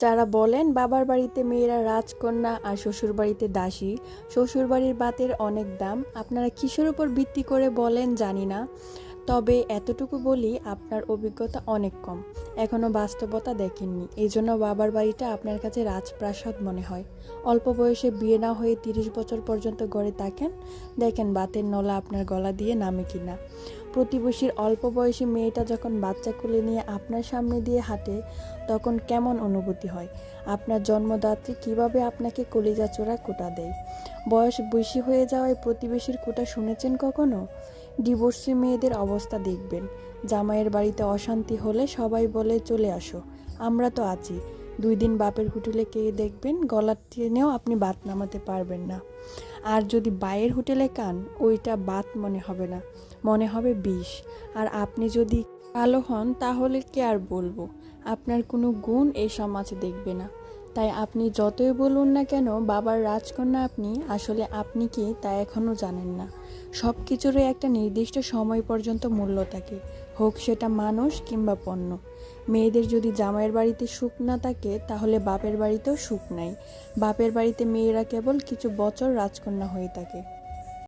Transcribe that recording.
যারা বলেন বাবার বাড়িতে মেয়েরা রাজকন্যা আর শ্বশুর বাড়িতে দাসী, শ্বশুর বাড়ির বাতের অনেক দাম, আপনারা কিসের উপর ভিত্তি করে বলেন জানি না। তবে এতটুকু বলি, আপনার অভিজ্ঞতা অনেক কম। এখনও বাস্তবতা দেখেননি। এই জন্য বাবার বাড়িটা আপনার কাছে রাজপ্রাসাদ মনে হয়। অল্প বয়সে বিয়ে না হয়ে তিরিশ বছর পর্যন্ত গড়ে থাকেন, দেখেন বাতের নলা আপনার গলা দিয়ে নামে কিনা। প্রতিবেশীর অল্প বয়সী মেয়েটা যখন বাচ্চা কোলে নিয়ে আপনার সামনে দিয়ে হাঁটে, তখন কেমন অনুভূতি হয়? আপনার জন্মদাত্রী কীভাবে আপনাকে কলিজা চোরা কোটা দেয়? বয়স বেশি হয়ে যাওয়ায় প্রতিবেশীর কোটা শুনেছেন কখনো? ডিভোর্সি মেয়েদের অবস্থা দেখবেন। জামাইয়ের বাড়িতে অশান্তি হলে সবাই বলে, চলে আসো, আমরা তো আছি। দুই দিন বাপের হোটেলে কে দেখবেন, গলার টেনেও আপনি বাত নামাতে পারবেন না। আর যদি বাইয়ের হোটেলে কান ওইটা বাত মনে হবে না, মনে হবে বিষ। আর আপনি যদি কালো হন, তাহলে কে আর বলব? আপনার কোনো গুণ এই সমাজে দেখবে না। তাই আপনি যতই বলুন না কেন, বাবার রাজকন্যা আপনি, আসলে আপনি কি তা এখনও জানেন না। সব কিছুরই একটা নির্দিষ্ট সময় পর্যন্ত মূল্য থাকে, হোক সেটা মানুষ কিংবা পণ্য। মেয়েদের যদি জামাইয়ের বাড়িতে সুখ না থাকে, তাহলে বাপের বাড়িতেও সুখ নাই। বাপের বাড়িতে মেয়েরা কেবল কিছু বছর রাজকন্যা হয়ে থাকে।